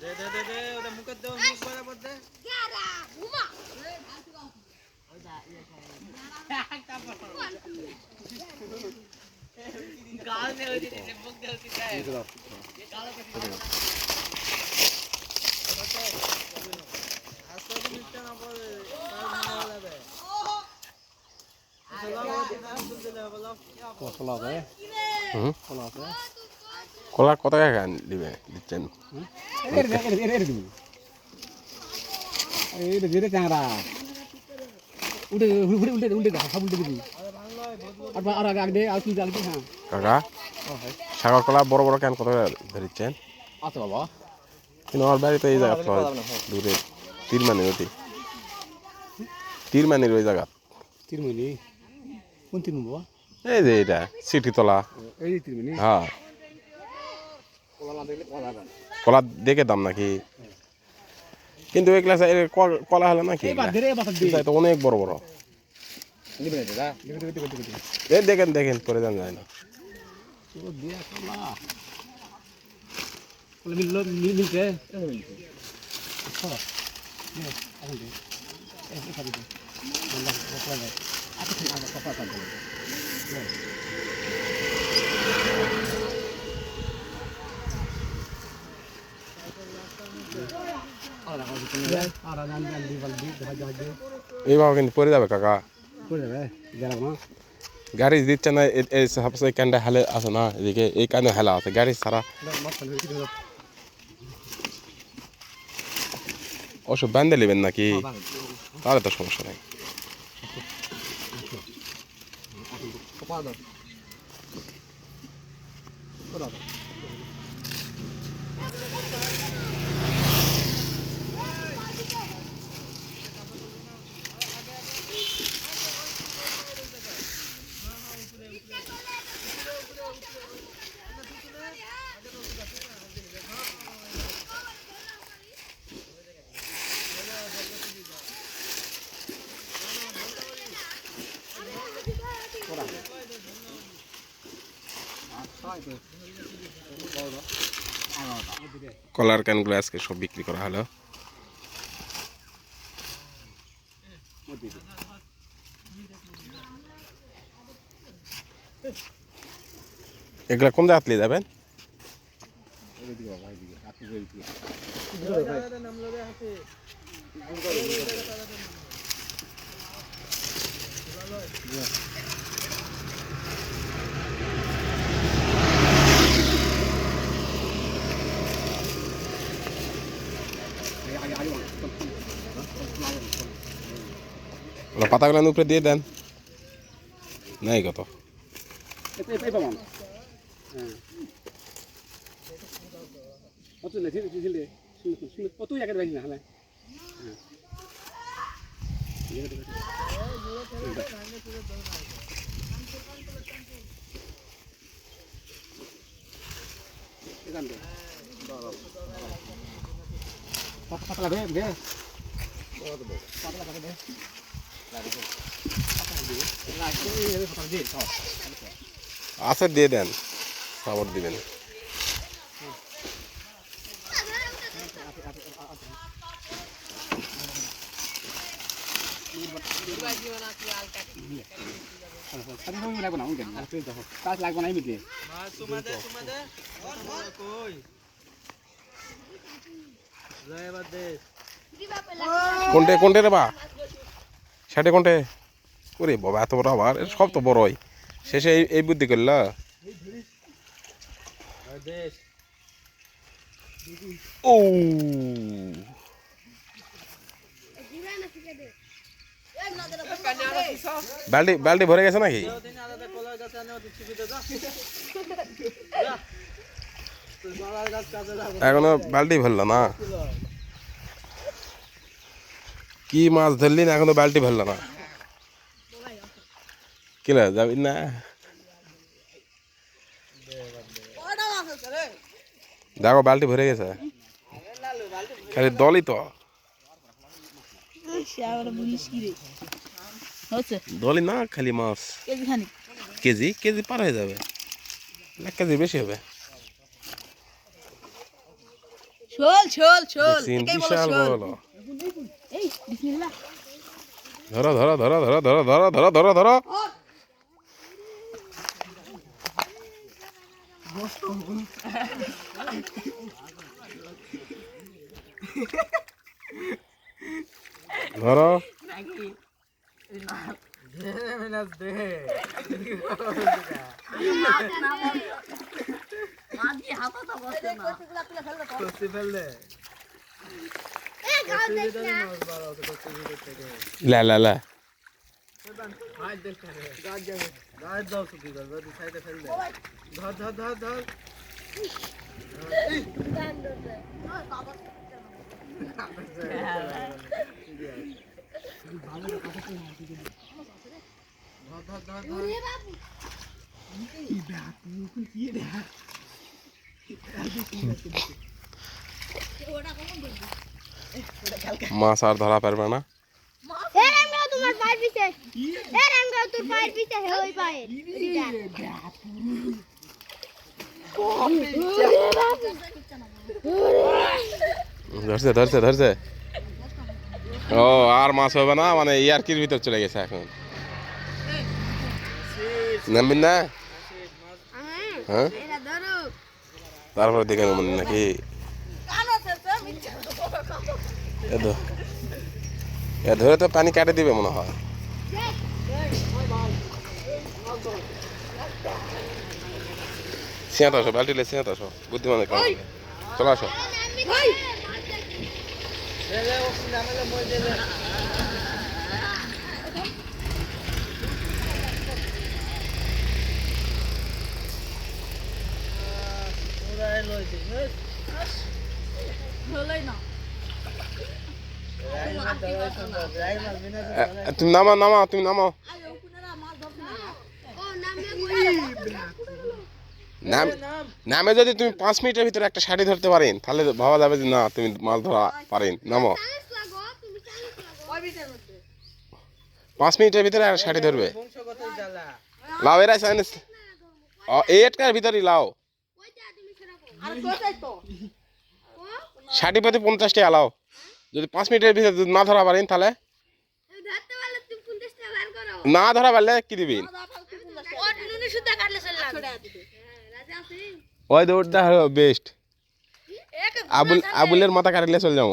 দে দে দে দে ওটা মুখে দে মুখ বরাবর দে। আস্তে কলা কত টাকা দিবে দিচ্ছেন এই যেটা চ্যাংরা উঠে উঠে উল্টে উল্টে দেখা সব উল্টে দিবি। আর আর আগে আগে আর তুই আগে হ্যাঁ। কাকা সাগর কলা বড় বড় কেন কত আচ্ছা বাবা। কিন্তু আমার এই জায়গা তো দূরে তীর মানে ওটি তীর মানে ওই জায়গা। তিরমণি কোন তিরমণি বাবা? এই যে এটা সিটি তলা এই হ্যাঁ। কলা দেখে দাম নাকি? কিন্তু এই ক্লাসে এর কলা হলে নাকি? তো অনেক বড় বড়। দেখেন দেখেন পরে যান যায় না। আচ্ছা দে এখন দে এই এই দে আল্লাহ কলা দে আচ্ছা ঠিক আছে কলা কাট দে আর রাখো দিতে আর রান রান দি বল দি দেখা যায় যে এইভাবে কিন্তু পরে যাবে কাকা। না গাড়ি দিচ্ছে না এই এই কানটা হেলে আছে না এদিকে এই কানে হেলা আছে গাড়ি দেব ওসব বান্ধে নেবেন নাকি? তাহলে তো সমস্যা নেই। কলার ক্যানগুলো আজকে সব বিক্রি করা হলো। এগুলা কোন জায়গা নিয়ে যাবেন? ওগুলো পাতাগুলো উপরে দিয়ে দেন। নাই কত? এই এই পামান হ্যাঁ অত লেখে দিলে শুনে শুনে কত জায়গায় বাইলি না হলে হ্যাঁ এখান থেকে পাতা পাতা লাগে দে দে। লাগে দে দে। আছে দিয়ে দেন। সাবর দিবেন। কোনটে কোনটে রে বা? সেটে কোনটে? ওরে বাবা, এত বড় আবার? সব তো বড়ই। শেষে এই এই বুদ্ধি করলা? ও। বালতি বালতি ভরে গেছে নাকি? দিন আলাদা কলার গাছ আনে ওদের ছুটিতে যা যা তুই কলার গাছ কাজে যাব এখনও বালতি ভরলো না কি মাছ ধরলি না এখনও বালতি ভরলো না কিলা যাবি না কয়টা মাছ আছে রে দেখো বালতি ভরে গেছে লালু বালতি খালি দলই তো হচ্ছে দলই না খালি মাছ কেজি খানিক কেজি কেজি পার হয়ে যাবে এক কেজি বেশি হবে শোল শোল শোল দেখছিন, এটাই বলো বিশাল শোল বড় এই বিসমিল্লাহ। ধরো ধরো ধরো ধরো ধরো ধরো ধরো ধরো ধরো। ধরো। মিনাস দে কষি ফেল দে লা লা লা। ওটা কখন বলবি? মাছ আর ধরা পারবে না। ধরছে ধরছে ধরছে। ও আর মাছ হবে না মানে ইয়ারকির ভিতর চলে গেছে এখন। নামবেন না? হ্যাঁ? তারপরে দেখে নেবেন নাকি। এদো। এ, ধরে তো পানি কাটে দিবে মনে হয়। সিয়াত আসো, বালটি লে সিয়াত আসো বুদ্ধিমানের কাজ চলে আসো। লই না। তুমি নামা নামা তুমি নামাও নামে যদি তুমি পাঁচ মিনিটের ভিতরে একটা শাড়ি ধরতে পারেন তাহলে ভাবা যাবে যে না তুমি মাছ ধরা পারেন। নামো। পাঁচ মিনিটের ভিতরে আর শাড়ি ধরবে। লাও এরাই সাইনিস এটকার ভিতরে লাও। শাড়ি পাতে পঞ্চাশটি লাও যদি পাঁচ মিনিটের ভিতরে যদি না ধরা পারেন তাহলে? না ধরা পারলে কি দিবি? ওই দৌড়টা হলো বেস্ট আবুল আবুলের মাথা কাটলে চলে যাব।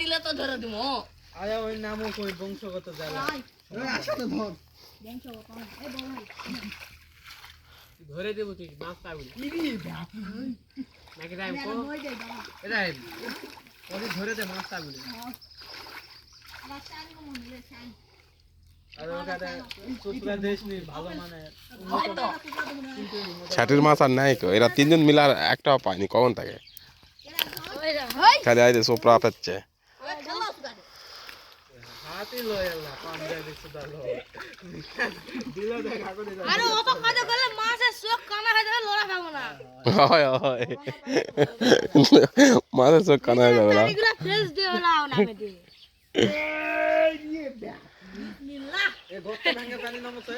দিলে তো ধরে দিব আরে ওই বংশগত ধরে দেবো তুই মাছ পাবি নাকি রাইম কো রাইম ওরে ধরে দে মাছ পাবি আর মানে ছাটির মাছ আর নাই তো এরা তিনজন মিলার একটাও পায়নি কখন থাকে? খালি আইতে সোপরা পাচ্ছে। হাতি লয় আল্লাহ পাঞ্জাবি সুদাল দিলে দেখ আগুনে যাবে আরে অত কথা বলে মাছের চোখ কানা হয়ে যাবে লড়া খাব না। হয় হয়। মাছের চোখ কানা হয়ে যাবে না। এগুলো ফ্রেশ দিও না ওনা এই নিয়ে দা বিসমিল্লাহ এ। গর্তে? ভাঙে পানি নমছে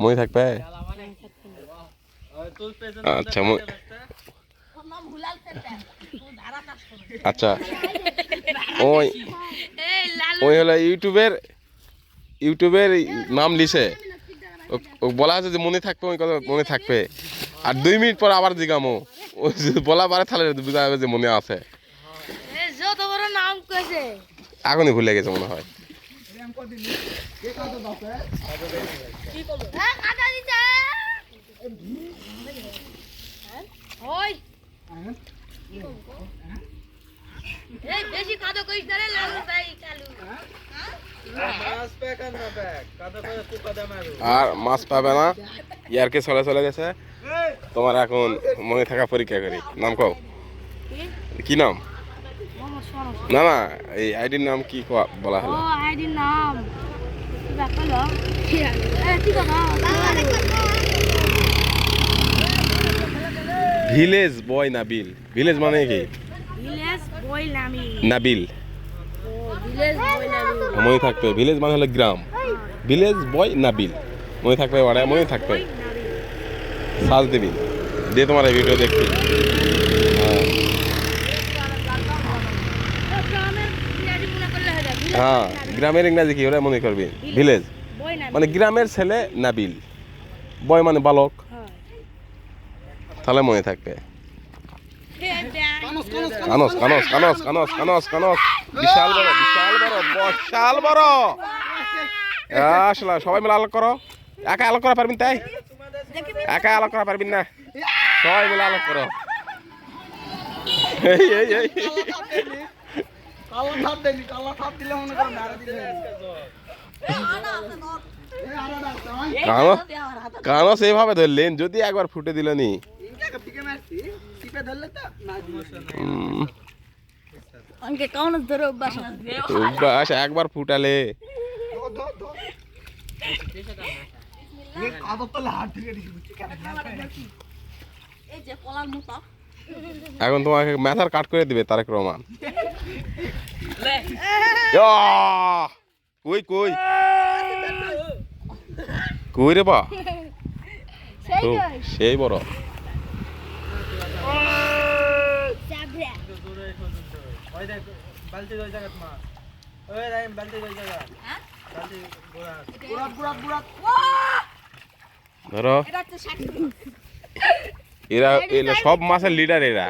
মই থাকবে? আচ্ছা আচ্ছা। ওই ওই হলো ইউটিউবের ইউটিউবের নাম লিছে ও- ও বলা আছে যে মনে থাকবে ওই কথা মনে থাকবে। আর দুই মিনিট পর আবার জিগামো। ও যদি বলা পারে তাহলে বুঝা যাবে যে মনে আছে। এই যত বড় নাম কইছে এখনই ভুলে গেছে মনে হয় হ্যাঁ ওই। এই বেশি কাদো কইছ না রে লালু ভাই কালু। আর মাছ পাবে না ইয়ারকে চলে চলে গেছে। তোমার এখন মনে থাকা পরীক্ষা করি। নাম কও? কি? নাম? না না এই আইডির নাম কি বলা হলো? আইডির নাম। কি ব্যাপার হলো এ ঠিক আছে ভিলেজ বয় নাবিল। ভিলেজ মানে কি? নাবিল। মনে থাকবে ভিলেজ মানে হলো গ্রাম। ভিলেজ বয় নাবিল। মনে থাকবে ওরা মনে থাকবে। সাজ দিবি। দিয়ে তোমার ভিডিও হ্যাঁ গ্রামের ইংরাজি মনে ভিলেজ হ্যাঁ গ্রামের ইংরাজি কি ওরা মনে করবি? ভিলেজ মানে গ্রামের ছেলে নাবিল। বয় মানে বালক। হ্যাঁ। তাহলে মনে থাকবে। কানস কানস কানস। কানস কানস কানস বিশাল বড় বিশাল বড় বিশাল বড়। আসলে সবাই মিলে আলোক করো। একা আলোক করা পারবেন তাই? একা আলোক করা পারবেন না। সবাই মিলে আলোক করো। এই এই এই। কানস এইভাবে ধরলেন যদি একবার ফুটে দিল নি অনকে ধরে অভ্যাস? একবার ফুটালে। এখন তোমাকে মাথার কাট করে দিবে তারেক রহমান। কই কই? কই রে বা? তো, সেই বড়। ওই দেখ বালতি ওই জায়গা তোমার ওই রাইম বালতি ওই জায়গা। হ্যাঁ? বালতি ধরো। এরা এরা সব মাছের লিডার এরা।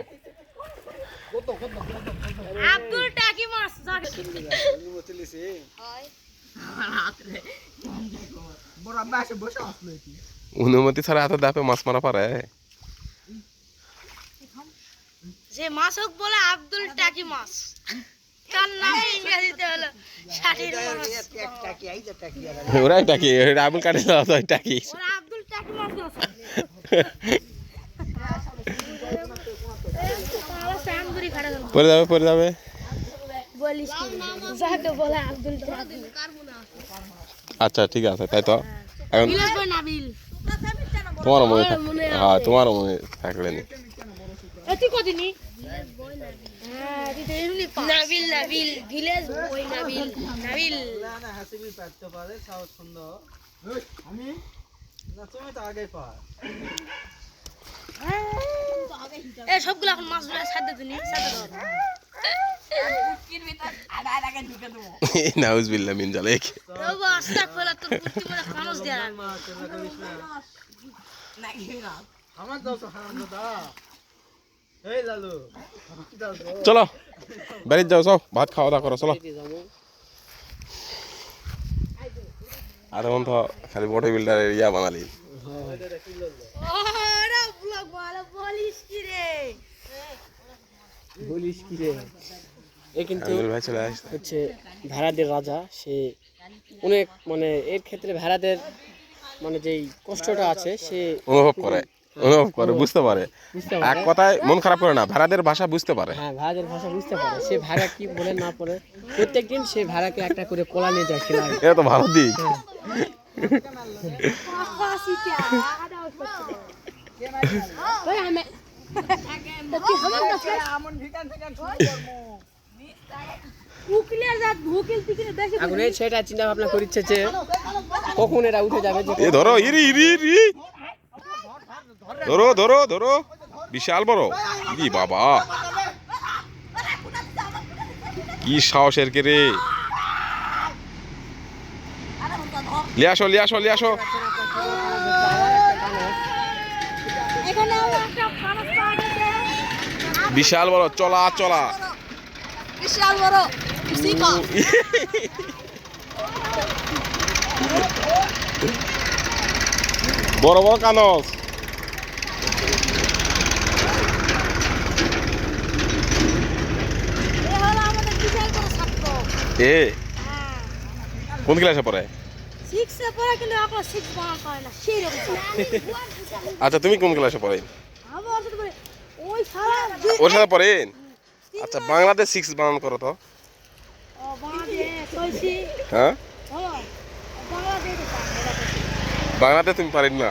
আব্দুল টাকি মাছ জাগে চলিছে অনুমতি ছাড়া এত দাপে মাছ মারা পারে? যে মাছ হোক বলে আব্দুল টাকি মাছ। তার নাম ইংরেজিতে হলো ষাটির মাছ। ওরাই টাকি ওরা আবুল কাটে দেওয়া টাকি। ওরা আব্দুল টাকি মাছ পরে যাবে পরে যাবে। আচ্ছা ঠিক আছে তাই তো। এখন তোমারও মনে হ্যাঁ তোমারও মনে থাকলে নি। এ তুই কদিনই হ্যাঁ নাবিল নাবিল ভিলেজ বই নাবিল নাবিল না না হাসিবি পারতে পারে সাহস সুন্দর আমি না তুমি তো আগে পার এ সবগুলো এখন সাথে দিনি সাথে ধর মিন জালেক তোর মনে খানস দেয়া না না আমার দাও তো হারাম দাদা চলো বাড়িতে যাও সব ভাত খাওয়া দাওয়া করো চলো। আধা ঘণ্টা খালি বডি বিল্ডার ইয়া বানালি। ওরা বলিস কি রে? বলিস কি রে? এ কিন্তু ভাই চলে আসছে। হচ্ছে ভেড়াদের রাজা সে অনেক মানে এর ক্ষেত্রে ভেড়াদের মানে যেই কষ্টটা আছে সে অনুভব করে। অনুভব করে বুঝতে পারে। এক কথায় মন খারাপ করে না ভেড়াদের ভাষা বুঝতে পারে। হ্যাঁ ভেড়াদের ভাষা বুঝতে পারে। সে ভেড়া কি বলে না পড়ে প্রত্যেকদিন সে ভেড়াকে একটা করে কোলা নিয়ে যায় খেলা এটা তো ভালো দিক। ওই আমি তুই হামান কাছে আমন ভিকান ভিকান শুরু করমু উকিলে যা ভুকিল তিকিলে দেখি এখন সেটা চিন্তা ভাবনা করিচ্ছে যে কখন এরা উঠে যাবে যে এ ধরো ইরি ইরি ইরি। ধরো ধরো ধরো। বিশাল বড়। ইরি বাবা। কি সাহসের কে রে? লিয়ে আসো লিয়ে লিয়ে বিশাল বড় চলা চলা। বিশাল বড় বড় বড় কানস। এ? কোন ক্লাসে পড়ে? সিক্সে পড়ে কিন্তু এখন সিক্স বানান পারে না সেই রকম আচ্ছা তুমি কোন ক্লাসে পড়েন ওই ওর সাথে পড়েন আচ্ছা বাংলাতে সিক্স বানান করো তো। ও, বাংলাদেশ কইছি হ্যাঁ? বাংলাতে তুমি পারেন না।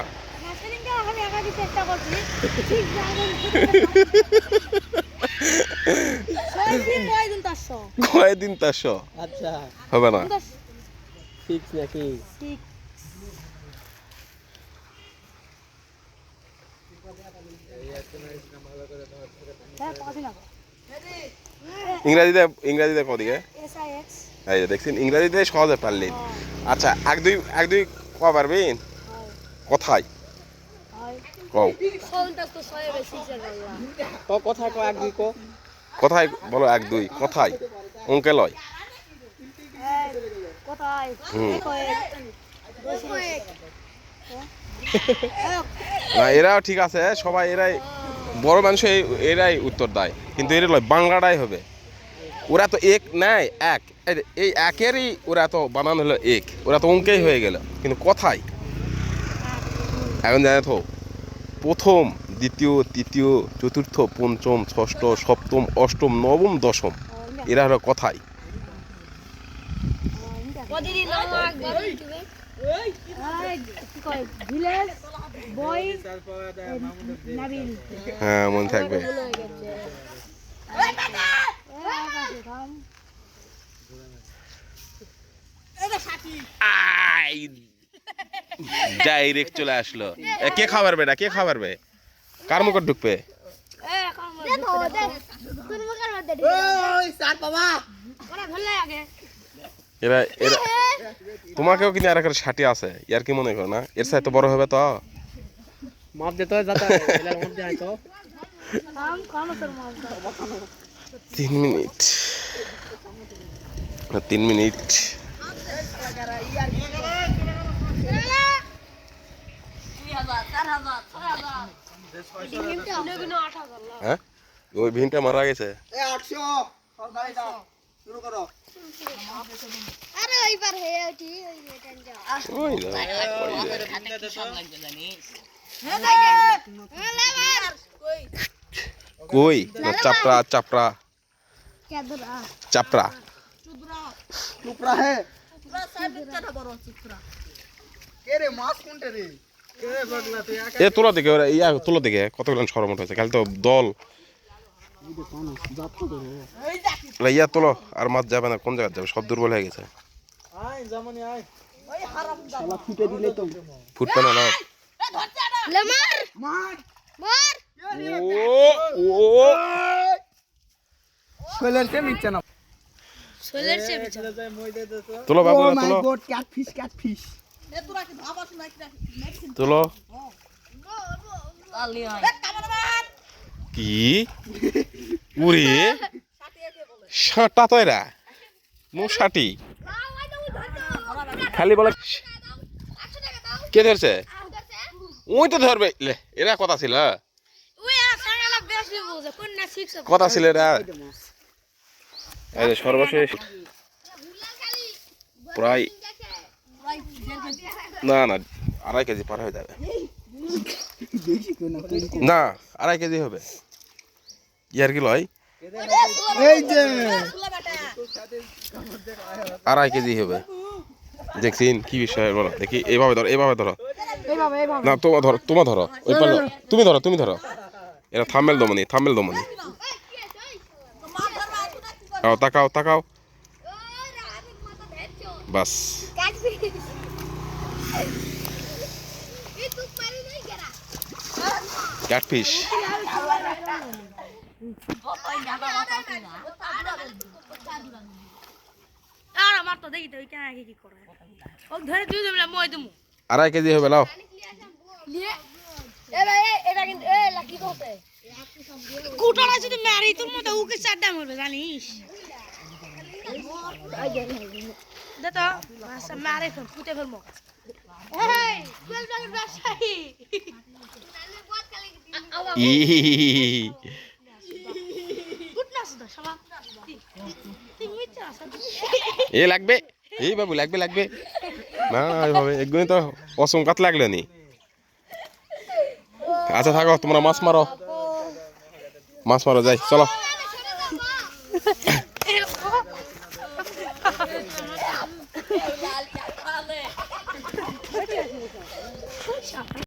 চেষ্টা করছি। কয়দিন তারশো আচ্ছা। হবে না। নাকি? ঠিক হ্যাঁ ইংরাজিতে ইংরাজিতে কদিকে? এই যে দেখছেন ইংরাজিতে সহজে পারলেন আচ্ছা এক দুই এক দুই ক পারবেন কোথায়। হয়। কও। কথা ক এক দুই ক। কোথায় বলো এক, দুই, কোথায়? অঙ্কে লয় হুম। না, এরাও ঠিক আছে, সবাই এরাই, বড় মানুষ এরাই উত্তর দেয়, কিন্তু এরা লয় বাংলাটাই হবে। ওরা তো এক নেয় এক। এই একেরই ওরা তো বানান হলো এক। ওরা তো অঙ্কেই হয়ে গেল, কিন্তু কথায়? এখন জানে তো, প্রথম। দ্বিতীয়, তৃতীয়, চতুর্থ, পঞ্চম, ষষ্ঠ, সপ্তম, অষ্টম, নবম, দশম। এরা হলো কথায় কদিন নামাক কি কয় ভিলেজ বয় নাবিল হ্যাঁ মনে থাকবে। ডাইরেক্ট চলে আসলো। কে খাবার বেটা কে খাবার বে কার মুখে ঢুকবে? এরা এরা তোমাকেও কিন্তু আর একটা ষাটি আছে ইয়ার কি মনে করো না? এর সাথে তো বড় হবে তো? মাপ দে তো যাতা এলার মাপ দে আই তো তিন মিনিট। তিন মিনিট। হাজার চার হাজার ছয় হাজার। হ্যাঁ ওই ভিনটা মারা গেছে এ 800 সরকারি দাও শুরু করো আরে এইবার হে ওটি ওই রিটার্ন যা ওই দাও, ওই দাও। কই না চাপড়া চাপড়া কেদরা চাপড়া টুকরা হে পুরা সাইড দিকটা বড় চিত্রা কে রে মাছ কোনটা রে কে বগলা তুই একা এ তোলা দিকে ওরা ইয়া তোলা দিকে কতগুলো সরমট হয়েছে। খালি তো দল। ইয়া তোলো আর মাছ যাবে না কোন জায়গায় যাবে? সব দুর্বল হয়ে গেছে। ফুটবে না না। তোলো বাবু তোলো। ক্যাট ফিশ ক্যাট ফিশ তোলো। হয় কি? উরে সাঁটা তো এরা মো সাটি। খালি বলে কে ধরছে? ওই তো ধরবে। লে এরা কথা ছিল শিখছে কথা ছিল এরা। এই যে সর্বশেষ। প্রায় না না আড়াই কেজি পার হয়ে যাবে না আড়াই কেজি হবে ইয়ার কি লয় এই যে আড়াই কেজি হবে দেখছিন কি বিষয় বলো দেখি এইভাবে ধরো এইভাবে ধরো এইভাবে এইভাবে না তোমার ধরো তোমার ধরো ওই পারো তুমি ধরো তুমি ধরো এটা থামেল দমনি থামেল দমনি তাকাও তাকাও তাকাও বাস ক্যাটফিশ আর আমার তো দেখি তো ওই কেন আগে কি করে ও ধরে তুই দেবলা মই দেবো। আড়াই কেজি হবে লাও এবার এটা কিন্তু এ লাকি করতে। কুটারা যদি মারি তোর মতো উকে চারটা মরবে জানিস? দে তো আচ্ছা মারে ফেল ফুটে ফেলব এ লাগবে এই বাবু লাগবে লাগবে না না এভাবে এগুলো তো অসম কাত লাগল নি আচ্ছা থাকো তোমরা মাছ মারো মাছ মারো যাই চাল